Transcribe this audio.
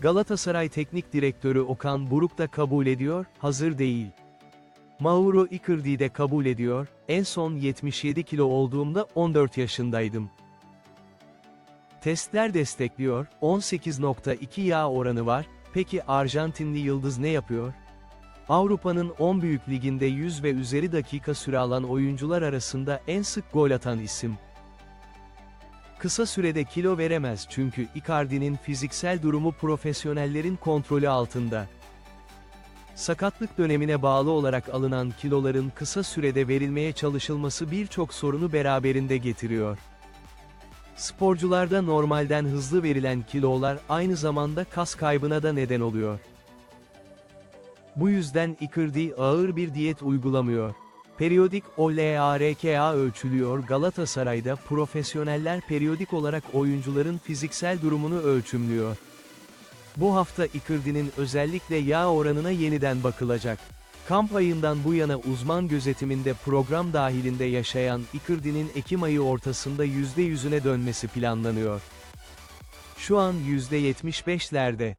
Galatasaray Teknik Direktörü Okan Buruk da kabul ediyor, hazır değil. Mauro Icardi de kabul ediyor, en son 77 kilo olduğumda 14 yaşındaydım. Testler destekliyor, 18.2 yağ oranı var, peki Arjantinli Yıldız ne yapıyor? Avrupa'nın 10 büyük liginde 100 ve üzeri dakika süre alan oyuncular arasında en sık gol atan isim. Kısa sürede kilo veremez çünkü Icardi'nin fiziksel durumu profesyonellerin kontrolü altında. Sakatlık dönemine bağlı olarak alınan kiloların kısa sürede verilmeye çalışılması birçok sorunu beraberinde getiriyor. Sporcularda normalden hızlı verilen kilolar aynı zamanda kas kaybına da neden oluyor. Bu yüzden Icardi ağır bir diyet uygulamıyor. Periyodik OLARKA ölçülüyor Galatasaray'da profesyoneller periyodik olarak oyuncuların fiziksel durumunu ölçümlüyor. Bu hafta Icardi'nin özellikle yağ oranına yeniden bakılacak. Kamp ayından bu yana uzman gözetiminde program dahilinde yaşayan Icardi'nin Ekim ayı ortasında %100'üne dönmesi planlanıyor. Şu an %75'lerde.